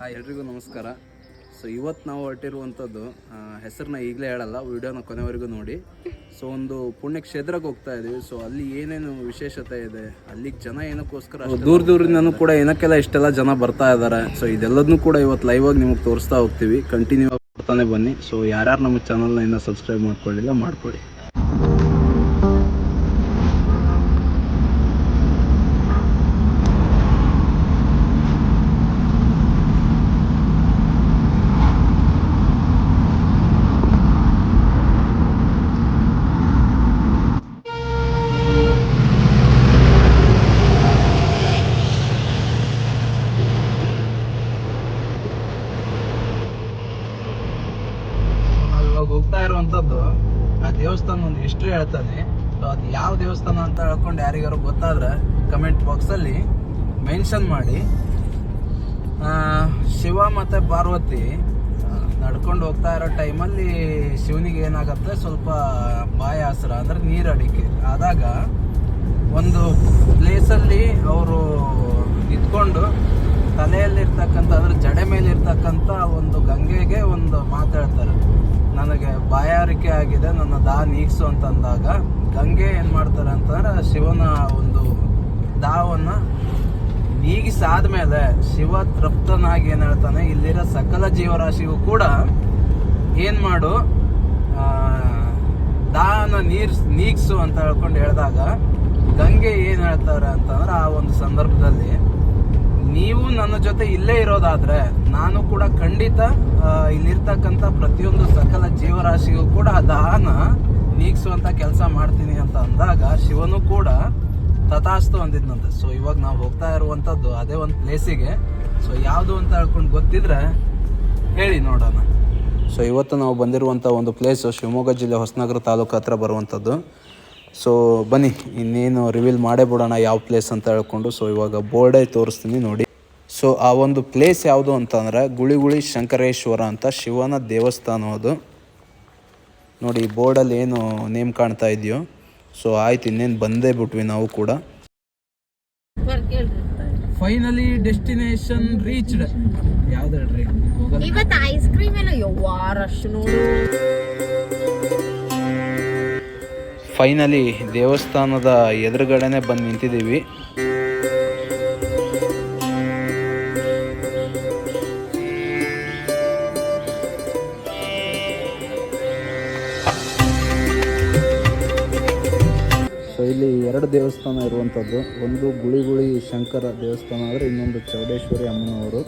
Hi ಎಲ್ರಿಗೂ ನಮಸ್ಕಾರ. So ಇವತ್ತು ನಾವು ಹೊರಟಿರುವಂಥದ್ದು ಹೆಸರನ್ನ ಈಗಲೇ ಹೇಳಲ್ಲ ವಿಡಿಯೋನ ಕೊನೆವರೆಗೂ ನೋಡಿ. ಸೊ ಒಂದು ಪುಣ್ಯಕ್ಷೇತ್ರಕ್ಕೆ ಹೋಗ್ತಾ ಇದ್ದೀವಿ ಸೊ ಅಲ್ಲಿ ಏನೇನು ವಿಶೇಷತೆ ಇದೆ ಅಲ್ಲಿಗೆ ಜನ ಏನಕ್ಕೋಸ್ಕರ ದೂರ ದೂರದಿಂದನೂ ಕೂಡ ಏನಕ್ಕೆಲ್ಲ ಇಷ್ಟೆಲ್ಲ ಜನ ಬರ್ತಾ ಇದ್ದಾರೆ. ಸೊ ಇದೆಲ್ಲದನ್ನೂ ಕೂಡ ಇವತ್ತು ಲೈವ್ ಆಗಿ ನಿಮಗೆ ತೋರಿಸ್ತಾ ಹೋಗ್ತೀವಿ. ಕಂಟಿನ್ಯೂ ಆಗಿ ಬರ್ತಾನೆ ಬನ್ನಿ. ಸೊ ಯಾರ್ಯಾರು ನಮ್ಮ ಚಾನಲ್ನ ಇನ್ನೂ ಸಬ್ಸ್ಕ್ರೈಬ್ ಮಾಡ್ಕೊಳ್ಳಿಲ್ಲ ಮಾಡ್ಕೊಳ್ಳಿ ನಾವು ಹೋಗ್ತಾ ಇರುವಂತದ್ದು, ಆ ದೇವಸ್ಥಾನ ಒಂದು ಹಿಸ್ಟ್ರಿ ಹೇಳ್ತಾನೆ ಅದು ಯಾವ ದೇವಸ್ಥಾನ ಅಂತ ಹೇಳ್ಕೊಂಡು ಯಾರಿಗಾರು ಗೊತ್ತಾದ್ರೆ ಕಮೆಂಟ್ ಬಾಕ್ಸ್ ಅಲ್ಲಿ ಮೆನ್ಷನ್ ಮಾಡಿ. ಶಿವ ಮತ್ತೆ ಪಾರ್ವತಿ ನಡ್ಕೊಂಡು ಹೋಗ್ತಾ ಇರೋ ಟೈಮಲ್ಲಿ ಶಿವನಿಗೆ ಏನಾಗತ್ತೆ, ಸ್ವಲ್ಪ ಬಾಯ ಹಸ್ರ, ಅಂದರೆ ನೀರು ಅಡಿಕೆ. ಆದಾಗ ಒಂದು ಪ್ಲೇಸಲ್ಲಿ ಅವರು ನಿಂತ್ಕೊಂಡು ತಲೆಯಲ್ಲಿರ್ತಕ್ಕಂಥ, ಅಂದ್ರೆ ಜಡೆ ಮೇಲೆ ಇರ್ತಕ್ಕಂಥ ಒಂದು ಗಂಗೆಗೆ ಒಂದು ಮಾತಾಡ್ತಾರೆ. ಬಾಯಾರಿಕೆ ಆಗಿದೆ, ನನ್ನ ದಾ ನೀಗ್ಸು ಅಂತಂದಾಗ ಗಂಗೆ ಏನು ಮಾಡ್ತಾರೆ ಅಂತಂದ್ರೆ ಶಿವನ ಒಂದು ದಾವನ್ನ ನೀಗಿಸಾದ್ಮೇಲೆ ಶಿವ ತೃಪ್ತನಾಗಿ ಏನು ಹೇಳ್ತಾನೆ, ಇಲ್ಲಿರೋ ಸಕಲ ಜೀವರಾಶಿಗೂ ಕೂಡ ಏನು ಮಾಡು ದಾನ ನೀರ್ ನೀಗಿಸು ಅಂತ ಹೇಳ್ಕೊಂಡು ಹೇಳಿದಾಗ, ಗಂಗೆ ಏನು ಹೇಳ್ತಾರೆ ಅಂತಂದ್ರೆ ಆ ಒಂದು ಸಂದರ್ಭದಲ್ಲಿ ನೀವು ನನ್ನ ಜೊತೆ ಇಲ್ಲೇ ಇರೋದಾದ್ರೆ ನಾನು ಕೂಡ ಖಂಡಿತ ಇಲ್ಲಿರ್ತಕ್ಕಂಥ ಪ್ರತಿಯೊಂದು ಸಕಲ ಜೀವರಾಶಿಗೂ ಕೂಡ ದಾನ ನೀಗಿಸುವಂತ ಕೆಲಸ ಮಾಡ್ತೀನಿ ಅಂತ ಅಂದಾಗ ಶಿವನು ಕೂಡ ತಥಾಸ್ತು ಅಂದಿದ್ನಂತೆ. ಸೊ ಇವಾಗ ನಾವು ಹೋಗ್ತಾ ಇರುವಂತದ್ದು ಅದೇ ಒಂದು ಪ್ಲೇಸಿಗೆ ಸೊ ಯಾವುದು ಅಂತ ಹೇಳ್ಕೊಂಡು ಗೊತ್ತಿದ್ರೆ ಹೇಳಿ ನೋಡೋಣ. ಸೊ ಇವತ್ತು ನಾವು ಬಂದಿರುವಂಥ ಒಂದು ಪ್ಲೇಸು ಶಿವಮೊಗ್ಗ ಜಿಲ್ಲೆ ಹೊಸನಗರ ತಾಲೂಕು ಹತ್ರ ಬರುವಂಥದ್ದು. ಸೊ ಬನ್ನಿ, ಇನ್ನೇನು ರಿವೀಲ್ ಮಾಡೇ ಬಿಡೋಣ ಯಾವ ಪ್ಲೇಸ್ ಅಂತ ಹೇಳ್ಕೊಂಡು. ಸೊ ಇವಾಗ ಬೋರ್ಡೇ ತೋರಿಸ್ತೀನಿ ನೋಡಿ. ಸೊ ಆ ಒಂದು ಪ್ಲೇಸ್ ಯಾವುದು ಅಂತಂದ್ರೆ ಗುಳಿಗುಳಿ ಶಂಕರೇಶ್ವರ ಅಂತ ಶಿವನ ದೇವಸ್ಥಾನ ಅದು. ನೋಡಿ ಬೋರ್ಡಲ್ಲಿ ಏನು ನೇಮ್ ಕಾಣ್ತಾ ಇದೆಯೋ. ಸೊ ಆಯ್ತು, ಇನ್ನೇನು ಬಂದೇ ಬಿಟ್ವಿ ನಾವು ಕೂಡ. ಫೈನಲಿ ಡೆಸ್ಟಿನೇಷನ್ ರೀಚ್ಡ್ ಯಾವ್ದು ಹೇಳ್ರಿ? ಐಸ್ ಕ್ರೀಮ್ ಏನೋ ಯವ್ವಾ ನೋಡು. ಫೈನಲಿ ದೇವಸ್ಥಾನದ ಎದುರುಗಡೆನೆ ಬಂದು ನಿಂತಿದ್ದೀವಿ. ಸೊ ಇಲ್ಲಿ ಎರಡು ದೇವಸ್ಥಾನ ಇರುವಂಥದ್ದು ಒಂದು ಗುಳಿಗುಳಿ ಶಂಕರ ದೇವಸ್ಥಾನ, ಆದರೆ ಇನ್ನೊಂದು ಚೌಡೇಶ್ವರಿ ಅಮ್ಮನವರು.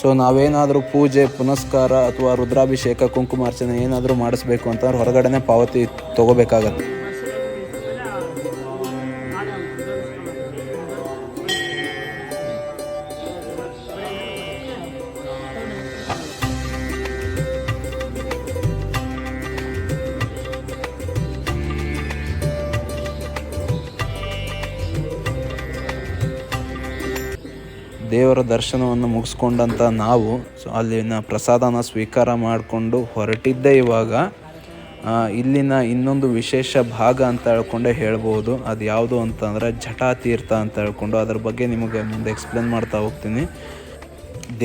ಸೊ ನಾವೇನಾದರೂ ಪೂಜೆ ಪುನಸ್ಕಾರ ಅಥವಾ ರುದ್ರಾಭಿಷೇಕ ಕುಂಕುಮಾರ್ಚನೆ ಏನಾದರೂ ಮಾಡಿಸ್ಬೇಕು ಅಂತಂದ್ರೆ ಹೊರಗಡೆನೇ ಪಾವತಿ ತಗೋಬೇಕಾಗತ್ತೆ. ದೇವರ ದರ್ಶನವನ್ನು ಮುಗಿಸ್ಕೊಂಡಂಥ ನಾವು ಸೊ ಅಲ್ಲಿನ ಪ್ರಸಾದನ ಸ್ವೀಕಾರ ಮಾಡಿಕೊಂಡು ಹೊರಟಿದ್ದೆ ಇವಾಗ. ಇಲ್ಲಿನ ಇನ್ನೊಂದು ವಿಶೇಷ ಭಾಗ ಅಂತ ಹೇಳ್ಕೊಂಡೆ ಹೇಳ್ಬೋದು. ಅದು ಯಾವುದು ಅಂತಂದರೆ ಜಟಾತೀರ್ಥ ಅಂತ ಹೇಳ್ಕೊಂಡು ಅದ್ರ ಬಗ್ಗೆ ನಿಮಗೆ ಮುಂದೆ ಎಕ್ಸ್ಪ್ಲೇನ್ ಮಾಡ್ತಾ ಹೋಗ್ತೀನಿ.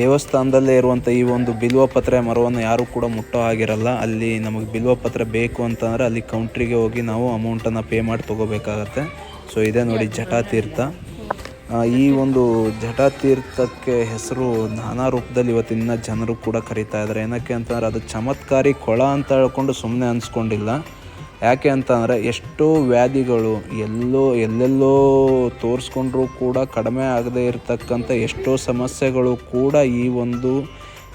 ದೇವಸ್ಥಾನದಲ್ಲೇ ಇರುವಂಥ ಈ ಒಂದು ಬಿಲ್ವಪತ್ರೆ ಮರವನ್ನು ಯಾರೂ ಕೂಡ ಮುಟ್ಟೋ ಆಗಿರಲ್ಲ ಅಲ್ಲಿ ನಮಗೆ ಬಿಲ್ವಪತ್ರೆ ಬೇಕು ಅಂತಂದರೆ ಅಲ್ಲಿ ಕೌಂಟ್ರಿಗೆ ಹೋಗಿ ನಾವು ಅಮೌಂಟನ್ನು ಪೇ ಮಾಡಿ ತೊಗೋಬೇಕಾಗತ್ತೆ. ಸೊ ಇದೆ ನೋಡಿ ಜಟಾತೀರ್ಥ. ಈ ಒಂದು ಜಟಾತೀರ್ಥಕ್ಕೆ ಹೆಸರು ನಾನಾ ರೂಪದಲ್ಲಿ ಇವತ್ತಿನ ಜನರು ಕೂಡ ಕರೀತಾ ಇದ್ದಾರೆ. ಏನಕ್ಕೆ ಅಂತಂದರೆ ಅದು ಚಮತ್ಕಾರಿ ಕೊಳ ಅಂತ ಹೇಳ್ಕೊಂಡು ಸುಮ್ಮನೆ ಅನಿಸ್ಕೊಂಡಿಲ್ಲ. ಯಾಕೆ ಅಂತಂದರೆ ಎಷ್ಟೋ ವ್ಯಾಧಿಗಳು ಎಲ್ಲೋ ಎಲ್ಲೆಲ್ಲೋ ತೋರಿಸ್ಕೊಂಡ್ರೂ ಕೂಡ ಕಡಿಮೆ ಆಗದೇ ಇರತಕ್ಕಂಥ ಎಷ್ಟೋ ಸಮಸ್ಯೆಗಳು ಕೂಡ ಈ ಒಂದು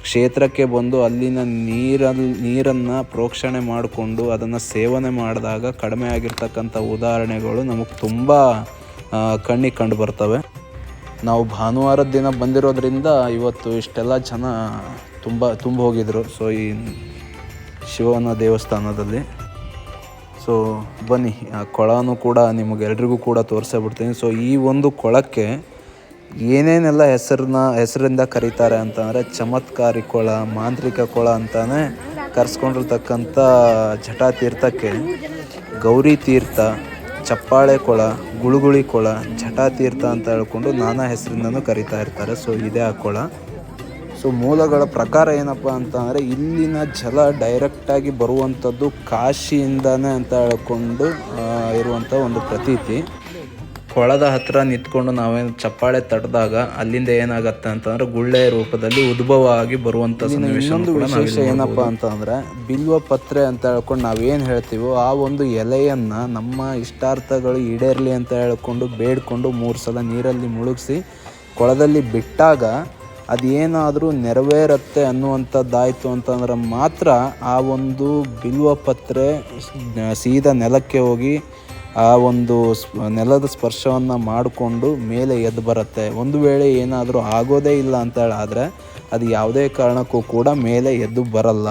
ಕ್ಷೇತ್ರಕ್ಕೆ ಬಂದು ಅಲ್ಲಿನ ನೀರಲ್ಲಿ ನೀರನ್ನು ಪ್ರೋಕ್ಷಣೆ ಮಾಡಿಕೊಂಡು ಅದನ್ನು ಸೇವನೆ ಮಾಡಿದಾಗ ಕಡಿಮೆ ಆಗಿರ್ತಕ್ಕಂಥ ಉದಾಹರಣೆಗಳು ನಮಗೆ ತುಂಬ ಕಣ್ಣಿಗೆ ಕಂಡು ಬರ್ತವೆ. ನಾವು ಭಾನುವಾರದ ದಿನ ಬಂದಿರೋದ್ರಿಂದ ಇವತ್ತು ಇಷ್ಟೆಲ್ಲ ಜನ ತುಂಬ ತುಂಬ ಹೋಗಿದ್ರು. ಸೊ ಈ ಶಿವನ ದೇವಸ್ಥಾನದಲ್ಲಿ. ಸೊ ಬನ್ನಿ, ಆ ಕೊಳನೂ ಕೂಡ ನಿಮಗೆಲ್ರಿಗೂ ಕೂಡ ತೋರಿಸೇ ಬಿಡ್ತೀನಿ. ಸೊ ಈ ಒಂದು ಕೊಳಕ್ಕೆ ಏನೇನೆಲ್ಲ ಹೆಸರನ್ನ, ಹೆಸರಿಂದ ಕರೀತಾರೆ ಅಂತಂದರೆ ಚಮತ್ಕಾರಿ ಕೊಳ, ಮಾಂತ್ರಿಕ ಕೊಳ ಅಂತಾನೆ ಕರೆಸ್ಕೊಂಡಿರ್ತಕ್ಕಂಥ ಜಟಾತೀರ್ಥಕ್ಕೆ ಗೌರಿ ತೀರ್ಥ, ಚಪ್ಪಾಳೆ ಕೊಳ ಗುಳುಗುಳಿ ಕೊಳ, ಜಟಾತೀರ್ಥ ಅಂತ ಹೇಳ್ಕೊಂಡು ನಾನಾ ಹೆಸರಿಂದನೂ ಕರಿತಾ ಇರ್ತಾರೆ. ಸೊ ಇದೇ ಆ ಕೊಳ. ಸೊ ಮೂಲಗಳ ಪ್ರಕಾರ ಏನಪ್ಪ ಅಂತ ಅಂದರೆ, ಇಲ್ಲಿನ ಜಲ ಡೈರೆಕ್ಟಾಗಿ ಬರುವಂಥದ್ದು ಕಾಶಿಯಿಂದನೇ ಅಂತ ಹೇಳ್ಕೊಂಡು ಇರುವಂಥ ಒಂದು ಪ್ರತೀತಿ. ಕೊಳದ ಹತ್ತಿರ ನಿಂತ್ಕೊಂಡು ನಾವೇನು ಚಪ್ಪಾಳೆ ತಡೆದಾಗ ಅಲ್ಲಿಂದ ಏನಾಗತ್ತೆ ಅಂತಂದ್ರೆ ಗುಳ್ಳೆಯ ರೂಪದಲ್ಲಿ ಉದ್ಭವ ಆಗಿ ಬರುವಂಥ ಸನ್ನಿವೇಶ ವಿಶೇಷ ಏನಪ್ಪ ಅಂತಂದ್ರೆ ಬಿಲ್ವ ಪತ್ರೆ ಅಂತ ಹೇಳ್ಕೊಂಡು ನಾವೇನು ಹೇಳ್ತೀವೋ ಆ ಒಂದು ಎಲೆಯನ್ನ ನಮ್ಮ ಇಷ್ಟಾರ್ಥಗಳು ಈಡೇರಲಿ ಅಂತ ಹೇಳ್ಕೊಂಡು ಬೇಡ್ಕೊಂಡು ಮೂರು ಸಲ ನೀರಲ್ಲಿ ಮುಳುಗಿಸಿ ಕೊಳದಲ್ಲಿ ಬಿಟ್ಟಾಗ ಅದೇನಾದರೂ ನೆರವೇರುತ್ತೆ ಅನ್ನುವಂಥದ್ದಾಯಿತು ಅಂತಂದ್ರೆ ಮಾತ್ರ ಆ ಒಂದು ಬಿಲ್ವ ಪತ್ರೆ ಸೀದಾ ನೆಲಕ್ಕೆ ಹೋಗಿ ಆ ಒಂದು ನೆಲದ ಸ್ಪರ್ಶವನ್ನು ಮಾಡಿಕೊಂಡು ಮೇಲೆ ಎದ್ದು ಬರುತ್ತೆ. ಒಂದು ವೇಳೆ ಏನಾದರೂ ಆಗೋದೇ ಇಲ್ಲ ಅಂತ ಹೇಳಾದರೆ ಅದು ಯಾವುದೇ ಕಾರಣಕ್ಕೂ ಕೂಡ ಮೇಲೆ ಎದ್ದು ಬರಲ್ಲ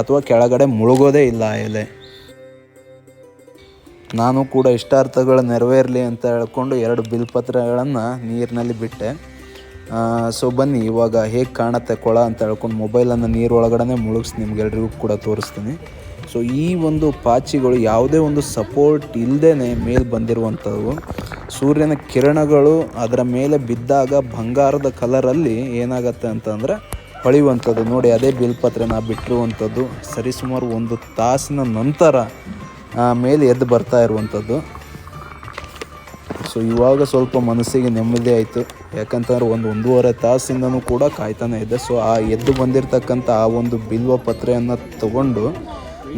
ಅಥವಾ ಕೆಳಗಡೆ ಮುಳುಗೋದೇ ಇಲ್ಲ ಎಲೆ. ನಾನು ಕೂಡ ಇಷ್ಟಾರ್ಥಗಳು ನೆರವೇರಲಿ ಅಂತ ಹೇಳ್ಕೊಂಡು ಎರಡು ಬಿಲ್ಪತ್ರಗಳನ್ನು ನೀರಿನಲ್ಲಿ ಬಿಟ್ಟೆ. ಸೊ ಬನ್ನಿ, ಇವಾಗ ಹೇಗೆ ಕಾಣುತ್ತೆ ಕೊಳ ಅಂತ ಹೇಳ್ಕೊಂಡು ಮೊಬೈಲನ್ನು ನೀರೊಳಗಡೆ ಮುಳುಗಿಸಿ ನಿಮ್ಗೆಲ್ರಿಗೂ ಕೂಡ ತೋರಿಸ್ತೀನಿ. ಸೊ ಈ ಒಂದು ಪಾಚಿಗಳು ಯಾವುದೇ ಒಂದು ಸಪೋರ್ಟ್ ಇಲ್ಲದೇ ಮೇಲೆ ಬಂದಿರುವಂಥವು ಸೂರ್ಯನ ಕಿರಣಗಳು ಅದರ ಮೇಲೆ ಬಿದ್ದಾಗ ಬಂಗಾರದ ಕಲರಲ್ಲಿ ಏನಾಗತ್ತೆ ಅಂತಂದರೆ ಹೊಳೆಯುವಂಥದ್ದು. ನೋಡಿ, ಅದೇ ಬಿಲ್ಪತ್ರೆ ನಾ ಬಿಟ್ಟಿರುವಂಥದ್ದು. ಸರಿಸುಮಾರು ಒಂದು ತಾಸಿನ ನಂತರ ಮೇಲೆ ಎದ್ದು ಬರ್ತಾ ಇರುವಂಥದ್ದು. ಸೊ ಇವಾಗ ಸ್ವಲ್ಪ ಮನಸ್ಸಿಗೆ ನೆಮ್ಮದಿ ಆಯಿತು. ಯಾಕಂತಂದ್ರೆ ಒಂದು ಒಂದೂವರೆ ತಾಸಿಂದನೂ ಕೂಡ ಕಾಯ್ತಾನೆ ಇದೆ. ಸೊ ಆ ಎದ್ದು ಬಂದಿರತಕ್ಕಂಥ ಆ ಒಂದು ಬಿಲ್ವ ಪತ್ರೆಯನ್ನು ತಗೊಂಡು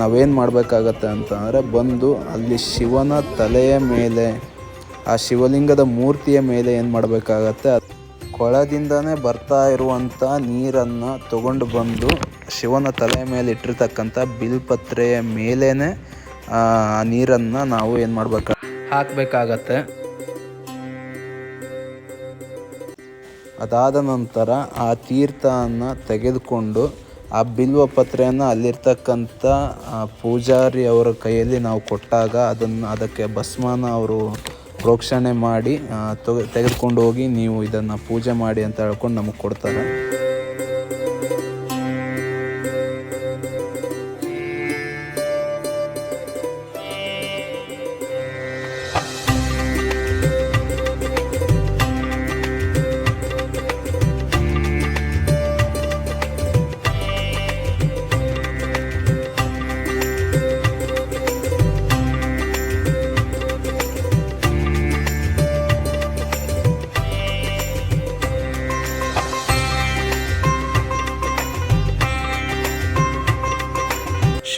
ನಾವೇನು ಮಾಡಬೇಕಾಗತ್ತೆ ಅಂತಂದರೆ ಬಂದು ಅಲ್ಲಿ ಶಿವನ ತಲೆಯ ಮೇಲೆ, ಆ ಶಿವಲಿಂಗದ ಮೂರ್ತಿಯ ಮೇಲೆ ಏನು ಮಾಡಬೇಕಾಗತ್ತೆ? ಕೊಳದಿಂದನೇ ಬರ್ತಾ ಇರುವಂಥ ನೀರನ್ನು ತಗೊಂಡು ಬಂದು ಶಿವನ ತಲೆಯ ಮೇಲೆ ಇಟ್ಟಿರ್ತಕ್ಕಂಥ ಬಿಲ್ಪತ್ರೆಯ ಮೇಲೇ ಆ ನೀರನ್ನು ನಾವು ಏನು ಮಾಡಬೇಕ, ಹಾಕಬೇಕಾಗತ್ತೆ. ಅದಾದ ನಂತರ ಆ ತೀರ್ಥವನ್ನು ತೆಗೆದುಕೊಂಡು ಆ ಬಿಲ್ವ ಪತ್ರೆಯನ್ನು ಅಲ್ಲಿರ್ತಕ್ಕಂಥ ಪೂಜಾರಿ ಅವರ ಕೈಯಲ್ಲಿ ನಾವು ಕೊಟ್ಟಾಗ ಅದನ್ನು, ಅದಕ್ಕೆ ಭಸ್ಮನ ಅವರು ಪ್ರೋಕ್ಷಣೆ ಮಾಡಿ ತೆಗೆದುಕೊಂಡು ಹೋಗಿ ನೀವು ಇದನ್ನು ಪೂಜೆ ಮಾಡಿ ಅಂತ ಹೇಳ್ಕೊಂಡು ನಮಗೆ ಕೊಡ್ತಾರೆ.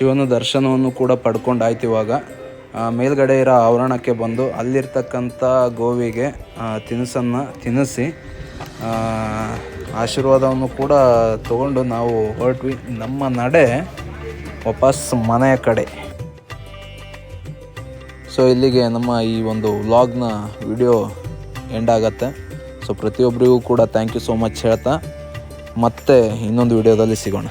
ಶಿವನ ದರ್ಶನವನ್ನು ಕೂಡ ಪಡ್ಕೊಂಡಾಯ್ತು ಇವಾಗ. ಮೇಲ್ಗಡೆ ಇರೋ ಆವರಣಕ್ಕೆ ಬಂದು ಅಲ್ಲಿರ್ತಕ್ಕಂಥ ಗೋವಿಗೆ ತಿನಿಸನ್ನು ತಿನ್ನಿಸಿ ಆಶೀರ್ವಾದವನ್ನು ಕೂಡ ತಗೊಂಡು ನಾವು ಹೊರಟ್ವಿ. ನಮ್ಮ ನಡೆ ವಾಪಸ್ ಮನೆಯ ಕಡೆ. ಸೊ ಇಲ್ಲಿಗೆ ನಮ್ಮ ಈ ಒಂದು ವ್ಲಾಗ್ನ ವಿಡಿಯೋ ಎಂಡ್ ಆಗತ್ತೆ. ಸೊ ಪ್ರತಿಯೊಬ್ಬರಿಗೂ ಕೂಡ ಥ್ಯಾಂಕ್ ಯು ಸೋ ಮಚ್ ಹೇಳ್ತಾ. ಮತ್ತೆ ಇನ್ನೊಂದು ವಿಡಿಯೋದಲ್ಲಿ ಸಿಗೋಣ.